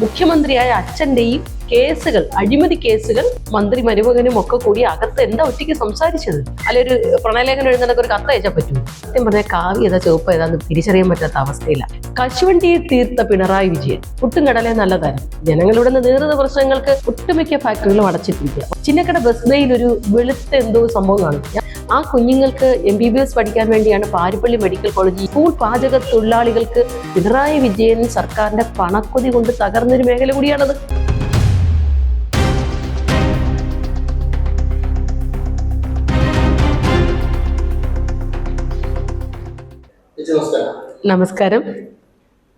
മുഖ്യമന്ത്രിയായ അച്ഛന്റെയും കേസുകൾ അഴിമതി കേസുകൾ മന്ത്രി മരുമകനും ഒക്കെ കൂടി അകത്ത് എന്താ ഒറ്റയ്ക്ക് സംസാരിച്ചത്? അല്ലെ ഒരു പ്രണയലേഖനം എഴുതുന്നതൊക്കെ ഒരു കത്ത് അയച്ചാൽ പറ്റും സത്യം പറഞ്ഞാൽ കാവ്യ ഏതാ ചുവപ്പ് ഏതാന്ന് തിരിച്ചറിയാൻ പറ്റാത്ത അവസ്ഥയില്ല കശുവണ്ടിയെ തീർത്ത പിണറായി വിജയൻ പുട്ടും കടലേ തരം. ജനങ്ങളുടെ നേതൃത്വ പ്രശ്നങ്ങൾക്ക് ഒട്ടുമിക്ക ഫാക്ടറികളും അടച്ചിട്ടിരിക്കുക. ചിന്നക്കട ബസ് ബേയിൽ ഒരു വെളുത്ത എന്തോ സംഭവം കാണും. ആ കുഞ്ഞുങ്ങൾക്ക് എം ബി ബി എസ് പഠിക്കാൻ വേണ്ടിയാണ് പാരിപ്പള്ളി മെഡിക്കൽ കോളേജ് സ്കൂൾ പാചക തൊഴിലാളികൾക്ക് പിണറായി വിജയൻ സർക്കാരിന്റെ പണക്കൊതി കൊണ്ട് തകർന്നൊരു മേഖല കൂടിയാണത്. നമസ്കാരം.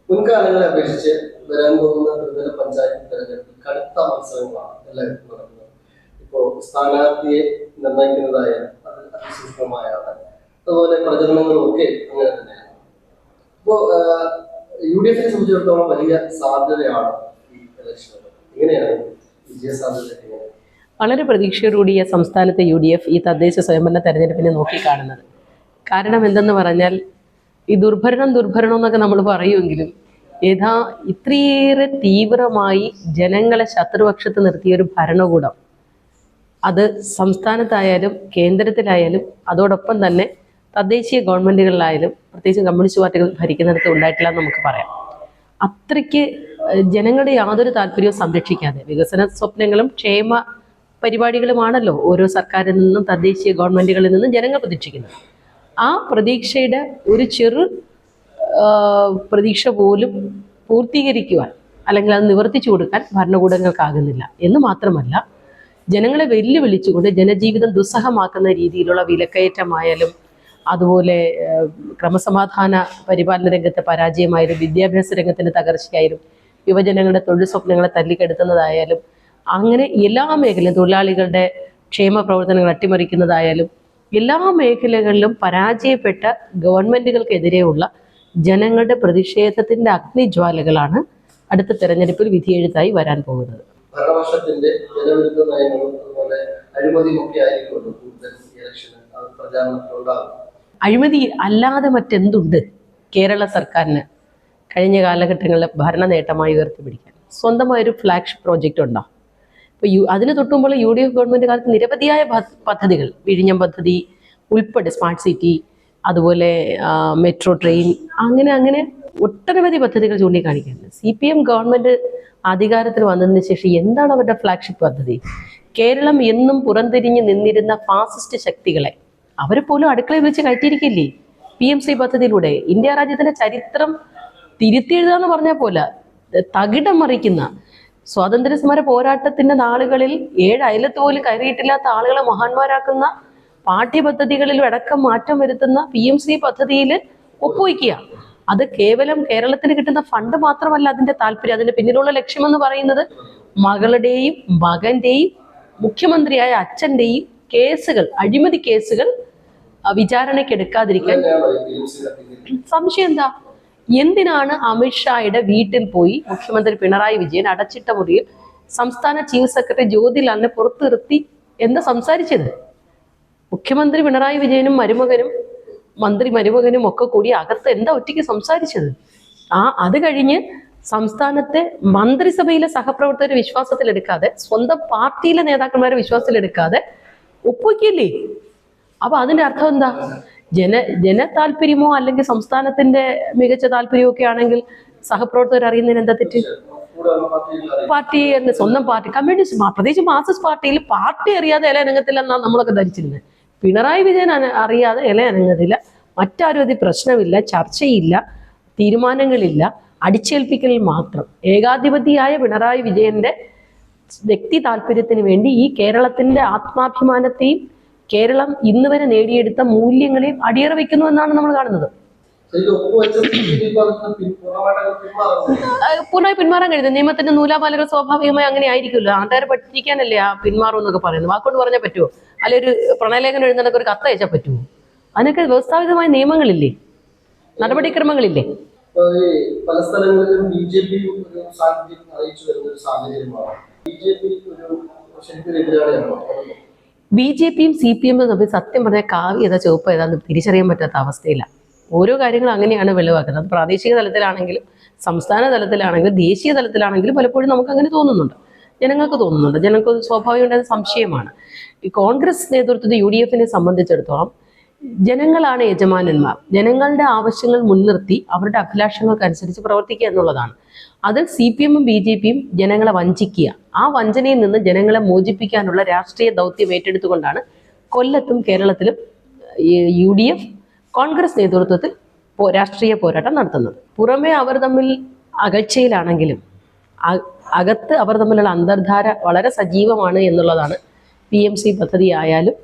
മുൻകാലങ്ങളെ അപേക്ഷിച്ച് വരാൻ പോകുന്ന ത്രിതല പഞ്ചായത്ത് തെരഞ്ഞെടുപ്പിൽ കടുത്ത മത്സരങ്ങളാണ് എല്ലാവർക്കും നടക്കുന്നത് ഇപ്പോൾ സ്ഥാനാർത്ഥിയെ നിർണയിക്കുന്നതായ അത് ആളാണ് അതുപോലെ പ്രചരണങ്ങളും ഒക്കെ അങ്ങനെ തന്നെയാണ്. അപ്പോ യു ഡി എഫിനെ സംബന്ധിച്ചിടത്തോളം വലിയ സാധ്യതയാണ് ഈ ഇലക്ഷനുകൾ എങ്ങനെയാണ് വിജയ സാധ്യത എങ്ങനെയാണ് വളരെ പ്രതീക്ഷയോടുകൂടി ഈ സംസ്ഥാനത്തെ യു ഡി എഫ് ഈ തദ്ദേശ സ്വയംഭരണ തെരഞ്ഞെടുപ്പിനെ നോക്കിക്കാണുന്നത്. കാരണം എന്തെന്ന് പറഞ്ഞാൽ ഈ ദുർഭരണം ദുർഭരണം എന്നൊക്കെ നമ്മൾ പറയുമെങ്കിലും യഥാ ഇത്രയേറെ തീവ്രമായി ജനങ്ങളെ ശത്രുപക്ഷത്ത് നിർത്തിയ ഒരു ഭരണകൂടം അത് സംസ്ഥാനത്തായാലും കേന്ദ്രത്തിലായാലും അതോടൊപ്പം തന്നെ തദ്ദേശീയ ഗവൺമെന്റുകളിലായാലും പ്രത്യേകിച്ച് കമ്മ്യൂണിസ്റ്റ് പാർട്ടികൾ ഭരിക്കുന്നിടത്ത് ഉണ്ടായിട്ടില്ല എന്ന് നമുക്ക് പറയാം. അത്രയ്ക്ക് ജനങ്ങളുടെ യാതൊരു താല്പര്യവും സംരക്ഷിക്കാതെ വികസന സ്വപ്നങ്ങളും ക്ഷേമ പരിപാടികളുമാണല്ലോ ഓരോ സർക്കാരിൽ നിന്നും തദ്ദേശീയ ഗവൺമെന്റുകളിൽ നിന്നും ജനങ്ങൾ പ്രതീക്ഷിക്കുന്നത്. ആ പ്രതീക്ഷയുടെ ഒരു ചെറു പ്രതീക്ഷ പോലും പൂർത്തീകരിക്കുവാൻ അല്ലെങ്കിൽ അത് നിവർത്തിച്ചു കൊടുക്കാൻ ഭരണകൂടങ്ങൾക്കാകുന്നില്ല എന്ന് മാത്രമല്ല ജനങ്ങളെ വെല്ലുവിളിച്ചുകൊണ്ട് ജനജീവിതം ദുസ്സഹമാക്കുന്ന രീതിയിലുള്ള വിലക്കയറ്റമായാലും അതുപോലെ ക്രമസമാധാന പരിപാലന രംഗത്തെ പരാജയമായാലും വിദ്യാഭ്യാസ രംഗത്തിന്റെ തകർച്ചയായാലും യുവജനങ്ങളുടെ തൊഴിൽ സ്വപ്നങ്ങളെ തല്ലിക്കെടുത്തുന്നതായാലും അങ്ങനെ എല്ലാ മേഖലയും തൊഴിലാളികളുടെ ക്ഷേമ പ്രവർത്തനങ്ങൾ അട്ടിമറിക്കുന്നതായാലും എല്ലാ മേഖലകളിലും പരാജയപ്പെട്ട ഗവൺമെന്റുകൾക്കെതിരെയുള്ള ജനങ്ങളുടെ പ്രതിഷേധത്തിന്റെ അഗ്നിജ്വാലകളാണ് അടുത്ത തെരഞ്ഞെടുപ്പിൽ വിധിയെഴുത്തായി വരാൻ പോകുന്നത്. ഭരണപക്ഷത്തിന്റെ ജനവിരുദ്ധ നയങ്ങളും അതുപോലെ അഴിമതിയും ഒക്കെ ആയിരിക്കുമല്ലോ കൂടുതൽ ഇലക്ഷന് ഉണ്ടാകും. അഴിമതി അല്ലാതെ മറ്റെന്തുണ്ട് കേരള സർക്കാരിന് കഴിഞ്ഞ കാലഘട്ടങ്ങളിൽ ഭരണ നേട്ടമായി ഉയർത്തിപ്പിടിക്കാൻ? സ്വന്തമായൊരു ഫ്ലാഗ്ഷിപ്പ് പ്രോജക്റ്റ് ഉണ്ടോ? ഇപ്പോൾ യു അതിന് തൊട്ടുമ്പോൾ യു ഡി എഫ് ഗവൺമെന്റ് കാലത്ത് നിരവധിയായ പദ്ധതികൾ വിഴിഞ്ഞം പദ്ധതി ഉൾപ്പെടെ സ്മാർട്ട് സിറ്റി അതുപോലെ മെട്രോ ട്രെയിൻ അങ്ങനെ അങ്ങനെ ഒട്ടനവധി പദ്ധതികൾ ചൂണ്ടിക്കാണിക്കുന്നുണ്ട്. സി പി എം ഗവൺമെന്റ് അധികാരത്തിൽ വന്നതിന് ശേഷം എന്താണ് അവരുടെ ഫ്ലാഗ്ഷിപ്പ് പദ്ധതി? കേരളം എന്നും പുറംതിരിഞ്ഞ് നിന്നിരുന്ന ഫാസിസ്റ്റ് ശക്തികളെ അവർ പോലും അടുക്കളയിൽ വിളിച്ച് കയറ്റിയിരിക്കില്ലേ? പി എം സി പദ്ധതിയിലൂടെ ഇന്ത്യ രാജ്യത്തിന്റെ ചരിത്രം തിരുത്തി എഴുതാന്ന് പറഞ്ഞ പോലെ തകിടം മറിക്കുന്ന സ്വാതന്ത്ര്യ സമര പോരാട്ടത്തിന്റെ നാളുകളിൽ ഏഴ് അയലത്ത് പോലും കയറിയിട്ടില്ലാത്ത ആളുകളെ മഹാന്മാരാക്കുന്ന പാഠ്യപദ്ധതികളിൽ അടക്കം മാറ്റം വരുത്തുന്ന പി എം സി പദ്ധതിയിൽ ഒപ്പുവയ്ക്കുക. അത് കേവലം കേരളത്തിന് കിട്ടുന്ന ഫണ്ട് മാത്രമല്ല അതിന്റെ താല്പര്യം. അതിന്റെ പിന്നിലുള്ള ലക്ഷ്യമെന്ന് പറയുന്നത് മകളുടെയും മകന്റെയും മുഖ്യമന്ത്രിയായ അച്ഛന്റെയും കേസുകൾ അഴിമതി കേസുകൾ വിചാരണയ്ക്ക് എടുക്കാതിരിക്കാൻ. സംശയം എന്താ? എന്തിനാണ് അമിത്ഷായുടെ വീട്ടിൽ പോയി മുഖ്യമന്ത്രി പിണറായി വിജയൻ അടച്ചിട്ട മുറിയിൽ സംസ്ഥാന ചീഫ് സെക്രട്ടറി ജ്യോതിലാലിനെ പുറത്തു നിർത്തി എന്താ സംസാരിച്ചത്? മുഖ്യമന്ത്രി പിണറായി വിജയനും മരുമകനും മന്ത്രി മരുമകനും ഒക്കെ കൂടി അകത്ത് എന്താ ഒറ്റയ്ക്ക് സംസാരിച്ചത്? ആ അത് കഴിഞ്ഞ് സംസ്ഥാനത്തെ മന്ത്രിസഭയിലെ സഹപ്രവർത്തകരെ വിശ്വാസത്തിലെടുക്കാതെ സ്വന്തം പാർട്ടിയിലെ നേതാക്കന്മാരെ വിശ്വാസത്തിലെടുക്കാതെ ഒപ്പുവയ്ക്കില്ലേ അപ്പൊ അതിന്റെ അർത്ഥം എന്താ? ജന ജന താല്പര്യമോ അല്ലെങ്കിൽ സംസ്ഥാനത്തിന്റെ മികച്ച താല്പര്യമോ ഒക്കെ ആണെങ്കിൽ സഹപ്രവർത്തകർ അറിയുന്നതിന് എന്താ തെറ്റ്? പാർട്ടി സ്വന്തം പാർട്ടി കമ്മ്യൂണിസ്റ്റ് പ്രത്യേകിച്ച് മാർക്സിസ്റ്റ് പാർട്ടിയിൽ പാർട്ടി അറിയാതെ ഇല അനങ്ങത്തില്ലെന്നാണ് നമ്മളൊക്കെ ധരിച്ചിരുന്നത് പിണറായി വിജയൻ അറിയാതെ ഇല അനങ്ങതില്ല. മറ്റാരും അതിൽ പ്രശ്നമില്ല ചർച്ചയില്ല തീരുമാനങ്ങളില്ല. അടിച്ചേൽപ്പിക്കൽ മാത്രം. ഏകാധിപതിയായ പിണറായി വിജയന്റെ വ്യക്തി താല്പര്യത്തിന് വേണ്ടി ഈ കേരളത്തിന്റെ ആത്മാഭിമാനത്തെയും കേരളം ഇന്ന് വരെ നേടിയെടുത്ത മൂല്യങ്ങളെയും അടിയറ വെക്കുന്നു എന്നാണ് നമ്മൾ കാണുന്നത്. പൂർണമായി പിന്മാറാൻ കഴിയുന്നത് നിയമത്തിന്റെ നൂലാപാലകൾ സ്വാഭാവികമായി അങ്ങനെ ആയിരിക്കുമല്ലോ. ആധാരം പഠിപ്പിക്കാനല്ലേ ആ പിന്മാറും എന്നൊക്കെ പറയുന്നത്. വാക്കുകൊണ്ട് പറഞ്ഞാൽ പറ്റുമോ? അല്ലെ ഒരു പ്രണയലേഖനം എഴുതുന്നതൊക്കെ ഒരു കത്ത് അയച്ചാൽ പറ്റുമോ? അതിനൊക്കെ വ്യവസ്ഥാപിതമായ നിയമങ്ങളില്ലേ? നടപടിക്രമങ്ങളില്ലേ? പല സ്ഥലങ്ങളിലും ബി ജെ പി ഒരു സാന്നിധ്യം അറിയിച്ചു വരുന്ന ഒരു സാഹചര്യമാണ്. ബി ജെ പി ഒരു ശരിക്കും എതിരാളിയാണോ. ബി ജെ പിയും സി പി എമ്മും തമ്മിൽ സത്യം പറഞ്ഞാൽ കാവ്യ ഏതാ ചുവപ്പ് ഏതാന്ന് തിരിച്ചറിയാൻ പറ്റാത്ത അവസ്ഥയില്ല ഓരോ കാര്യങ്ങളും അങ്ങനെയാണ് വെളിവാക്കുന്നത്. പ്രാദേശിക തലത്തിലാണെങ്കിലും സംസ്ഥാന തലത്തിലാണെങ്കിലും ദേശീയ തലത്തിലാണെങ്കിലും പലപ്പോഴും നമുക്ക് അങ്ങനെ തോന്നുന്നുണ്ട്. ജനങ്ങൾക്ക് തോന്നുന്നുണ്ട്. ജനങ്ങൾക്ക് സ്വാഭാവികമായിട്ട് സംശയമാണ്. ഈ കോൺഗ്രസ് നേതൃത്വത്തിൽ യു ഡി എഫിനെ സംബന്ധിച്ചിടത്തോളം ജനങ്ങളാണ് യജമാനന്മാർ. ജനങ്ങളുടെ ആവശ്യങ്ങൾ മുൻനിർത്തി അവരുടെ അഭിലാഷങ്ങൾക്കനുസരിച്ച് പ്രവർത്തിക്കുക എന്നുള്ളതാണ്. അതിൽ സി പി എമ്മും ബി ജെ പിയും ജനങ്ങളെ വഞ്ചിക്കുക. ആ വഞ്ചനയിൽ നിന്ന് ജനങ്ങളെ മോചിപ്പിക്കാനുള്ള രാഷ്ട്രീയ ദൗത്യം ഏറ്റെടുത്തുകൊണ്ടാണ് കൊല്ലത്തും കേരളത്തിലും യു ഡി എഫ് കോൺഗ്രസ് നേതൃത്വത്തിൽ രാഷ്ട്രീയ പോരാട്ടം നടത്തുന്നത്. പുറമേ അവർ തമ്മിൽ അകൽച്ചയിലാണെങ്കിലും അകത്ത് അവർ തമ്മിലുള്ള അന്തർധാര വളരെ സജീവമാണ് എന്നുള്ളതാണ് പി എം സി പദ്ധതി ആയാലും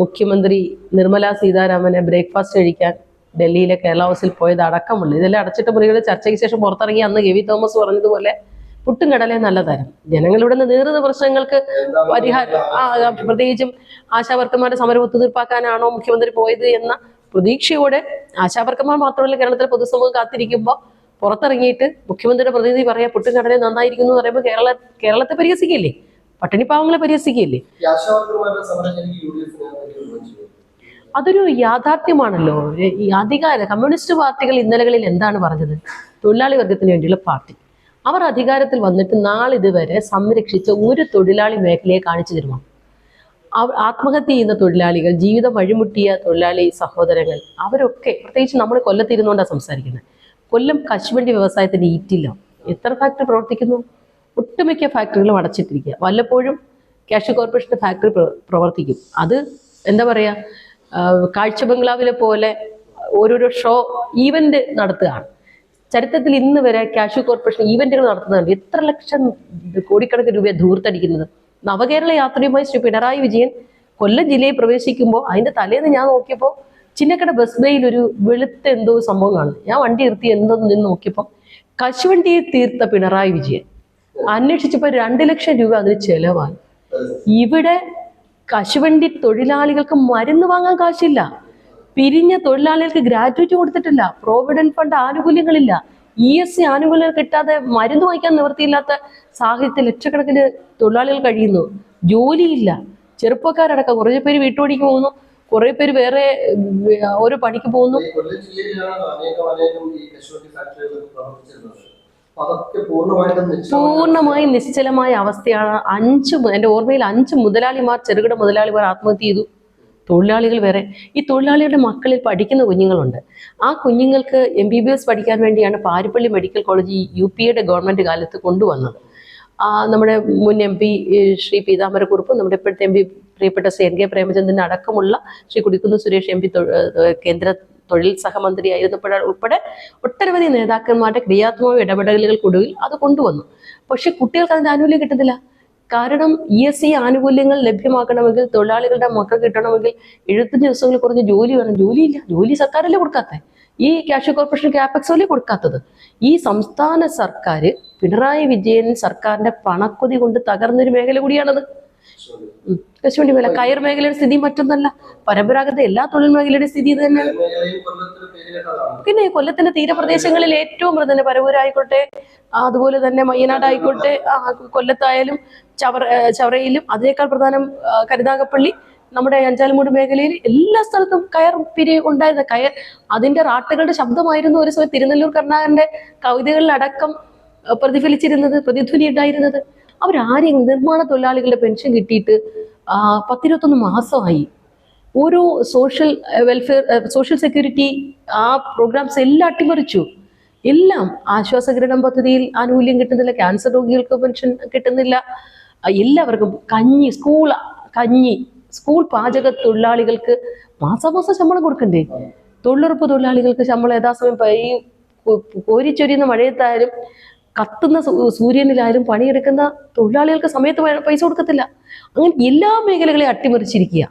മുഖ്യമന്ത്രി നിർമ്മല സീതാരാമനെ ബ്രേക്ക്ഫാസ്റ്റ് കഴിക്കാൻ ഡൽഹിയിലെ കേരള ഹൗസിൽ പോയത് അടക്കമുള്ള ഇതെല്ലാം അടച്ചിട്ട മുറികൾ ചർച്ചയ്ക്ക് ശേഷം പുറത്തിറങ്ങി അന്ന് കെ വി തോമസ് പറഞ്ഞതുപോലെ പുട്ടും കടലേ നല്ല തരം. ജനങ്ങളിവിടെ നിന്ന് നീറുന്ന പ്രശ്നങ്ങൾക്ക് പരിഹാരം പ്രത്യേകിച്ചും ആശാവർക്കന്മാരുടെ സമരം ഒത്തുതീർപ്പാക്കാനാണോ മുഖ്യമന്ത്രി പോയത് എന്ന പ്രതീക്ഷയോടെ ആശാവർക്കന്മാർ മാത്രമല്ല കേരളത്തിലെ പൊതുസമൂഹം കാത്തിരിക്കുമ്പോൾ പുറത്തിറങ്ങിയിട്ട് മുഖ്യമന്ത്രിയുടെ പ്രതിനിധി പറയാ പുട്ടും കടലേ നന്നായിരിക്കുന്നു എന്ന് പറയുമ്പോൾ കേരള കേരളത്തെ പരിഹസിക്കില്ലേ പട്ടിണിപ്പാവങ്ങളെ പരിഹസിക്കില്ലേ അതൊരു യാഥാർത്ഥ്യമാണല്ലോ. ഈ അധികാര കമ്മ്യൂണിസ്റ്റ് പാർട്ടികൾ ഇന്നലകളിൽ എന്താണ് പറഞ്ഞത്? തൊഴിലാളി വർഗത്തിന് വേണ്ടിയുള്ള പാർട്ടി. അവർ അധികാരത്തിൽ വന്നിട്ട് നാളിതുവരെ സംരക്ഷിച്ച ഒരു തൊഴിലാളി മേഖലയെ കാണിച്ചു തരുമോ? അവ- ആത്മഹത്യ ചെയ്യുന്ന തൊഴിലാളികൾ ജീവിതം വഴിമുട്ടിയ തൊഴിലാളി സഹോദരങ്ങൾ അവരൊക്കെ പ്രത്യേകിച്ച് നമ്മൾ കൊല്ലത്തിരുന്നുകൊണ്ടാണ് സംസാരിക്കുന്നത് കൊല്ലം കശുവണ്ടി വ്യവസായത്തിന് ഈറ്റില്ല. എത്ര ഫാക്ടറി പ്രവർത്തിക്കുന്നു? ഒട്ടുമിക്ക ഫാക്ടറികളും അടച്ചിട്ടിരിക്കുക വല്ലപ്പോഴും ക്യാഷ് കോർപ്പറേഷന്റെ ഫാക്ടറി പ്രവർത്തിക്കും. അത് എന്താ പറയുക കാഴ്ച ബംഗ്ലാവിലെ പോലെ ഓരോരോ ഷോ ഈവന്റ് നടത്തുകയാണ്. ചരിത്രത്തിൽ ഇന്ന് വരെ കാഷ്യൂ കോർപ്പറേഷൻ ഈവന്റുകൾ നടത്തുന്നുണ്ട് എത്ര ലക്ഷം കോടിക്കണക്കിന് രൂപ ധൂർത്തടിക്കുന്നത്. നവകേരള യാത്രയുമായി ശ്രീ പിണറായി വിജയൻ കൊല്ലം ജില്ലയിൽ പ്രവേശിക്കുമ്പോൾ അതിന്റെ തലേന്ന് ഞാൻ നോക്കിയപ്പോൾ ചിന്നക്കട ബസ് ബേയിൽ ഒരു വെളുത്ത എന്തോ സംഭവം കാണുന്നു. ഞാൻ വണ്ടി നിർത്തി എന്തോന്ന് നിന്ന് നോക്കിയപ്പോൾ കശുവണ്ടിയെ തീർത്ത പിണറായി വിജയൻ. അന്വേഷിച്ചപ്പോൾ രണ്ട് ലക്ഷം രൂപ അതിന് ചെലവാണ് ഇവിടെ കശുവണ്ടി തൊഴിലാളികൾക്ക് മരുന്ന് വാങ്ങാൻ കാശില്ല. പിരിഞ്ഞ തൊഴിലാളികൾക്ക് ഗ്രാജുവേറ്റ് കൊടുത്തിട്ടില്ല. പ്രോവിഡന്റ് ഫണ്ട് ആനുകൂല്യങ്ങളില്ല. ഇ എസ് സി ആനുകൂല്യം കിട്ടാതെ മരുന്ന് വാങ്ങിക്കാൻ നിവൃത്തിയില്ലാത്ത സാഹചര്യത്തിൽ ലക്ഷക്കണക്കിന് തൊഴിലാളികൾ കഴിയുന്നു. ജോലിയില്ല. ചെറുപ്പക്കാരടക്കം കുറേ പേര് വീട്ടുപണിക്ക് പോകുന്നു. കുറേ പേര് വേറെ ഓരോ പണിക്ക് പോകുന്നു. പൂർണമായും നിശ്ചലമായ അവസ്ഥയാണ് അഞ്ച് എന്റെ എന്റെ ഓർമ്മയിൽ അഞ്ച് മുതലാളിമാർ ചെറുകിട മുതലാളിമാർ ആത്മഹത്യ ചെയ്തു. തൊഴിലാളികൾ വേറെ. ഈ തൊഴിലാളികളുടെ മക്കളിൽ പഠിക്കുന്ന കുഞ്ഞുങ്ങളുണ്ട്. ആ കുഞ്ഞുങ്ങൾക്ക് എം ബി ബി എസ് പഠിക്കാൻ വേണ്ടിയാണ് Parippally medical college U P എയുടെ ഗവൺമെന്റ് കാലത്ത് കൊണ്ടുവന്നത്. നമ്മുടെ മുൻ എം പി ശ്രീ പീതാംബരക്കുറുപ്പ് നമ്മുടെ ഇപ്പോഴത്തെ എം പി പ്രിയപ്പെട്ട ശ്രീ എൻ കെ പ്രേമചന്ദ്രൻ അടക്കമുള്ള ശ്രീ കുടിക്കുന്ന് സുരേഷ് എം പി കേന്ദ്ര തൊഴിൽ സഹമന്ത്രിയായിരുന്നപ്പോൾ ഉൾപ്പെടെ ഒട്ടനവധി നേതാക്കന്മാരുടെ ക്രിയാത്മക ഇടപെടലുകൾക്കൊടുവിൽ അത് കൊണ്ടുവന്നു. പക്ഷെ കുട്ടികൾക്ക് അതിന്റെ ആനുകൂല്യം കിട്ടുന്നില്ല. കാരണം ഇ എസ് സി ആനുകൂല്യങ്ങൾ ലഭ്യമാക്കണമെങ്കിൽ തൊഴിലാളികളുടെ മക്കൾ കിട്ടണമെങ്കിൽ എഴുപത്തഞ്ച് ദിവസങ്ങളിൽ കുറഞ്ഞ് ജോലി വേണം. ജോലിയില്ല. ജോലി സർക്കാരല്ലേ കൊടുക്കാത്തത് ഈ ക്യാഷ് കോർപ്പറേഷൻ ക്യാപെക്സ് അല്ലേ കൊടുക്കാത്തത്? ഈ സംസ്ഥാന സർക്കാർ പിണറായി വിജയൻ സർക്കാരിന്റെ പണക്കൊതി കൊണ്ട് തകർന്നൊരു മേഖല കൂടിയാണത്. കശുവണ്ടി. മേള കയർ മേഖലയുടെ സ്ഥിതി മറ്റൊന്നല്ല പരമ്പരാഗത എല്ലാ തൊഴിൽ മേഖലയുടെ സ്ഥിതി ഇത് തന്നെ ഈ മേഖലയും കൊല്ലത്തിന് പേര് കേട്ടതാണ് പിന്നെ കൊല്ലത്തിന്റെ തീരപ്രദേശങ്ങളിൽ ഏറ്റവും പ്രധാന പരവൂരായിക്കോട്ടെ അതുപോലെ തന്നെ മയ്യനാടായിക്കോട്ടെ കൊല്ലത്തായാലും ചവറ ചവറയിലും അതിനേക്കാൾ പ്രധാനം കരുതാകപ്പള്ളി നമ്മുടെ അഞ്ചാലുമൂട് മേഖലയിൽ എല്ലാ സ്ഥലത്തും കയർ പിരി ഉണ്ടായിരുന്ന കയർ അതിന്റെ റാട്ടുകളുടെ ശബ്ദമായിരുന്നു ഒരു സമയം തിരുനെല്ലൂർ കർണാകരന്റെ കവിതകളിലടക്കം പ്രതിഫലിച്ചിരുന്നത് പ്രതിധ്വനി ഉണ്ടായിരുന്നത് അവരാരെയും നിർമ്മാണ തൊഴിലാളികളുടെ പെൻഷൻ കിട്ടിയിട്ട് പത്തിരുപത്തൊന്ന് മാസമായി. ഓരോ സോഷ്യൽ വെൽഫെയർ സോഷ്യൽ സെക്യൂരിറ്റി ആ പ്രോഗ്രാംസ് എല്ലാം അട്ടിമറിച്ചു. എല്ലാം ആശ്വാസകിരണം പദ്ധതിയിൽ ആനുകൂല്യം കിട്ടുന്നില്ല ക്യാൻസർ രോഗികൾക്ക് പെൻഷൻ കിട്ടുന്നില്ല. എല്ലാവർക്കും കഞ്ഞി സ്കൂൾ കഞ്ഞി സ്കൂൾ പാചക തൊഴിലാളികൾക്ക് മാസാമാസം ശമ്പളം കൊടുക്കണ്ടേ? തൊഴിലുറപ്പ് തൊഴിലാളികൾക്ക് ശമ്പളം യഥാസമയം ഈ കോരിച്ചൊരിയുന്ന മഴയത്തായാലും കത്തുന്ന സൂര്യനിലായാലും പണിയെടുക്കുന്ന തൊഴിലാളികൾക്ക് സമയത്ത് പൈസ കൊടുക്കത്തില്ല. അങ്ങനെ എല്ലാ മേഖലകളെയും അട്ടിമറിച്ചിരിക്കുക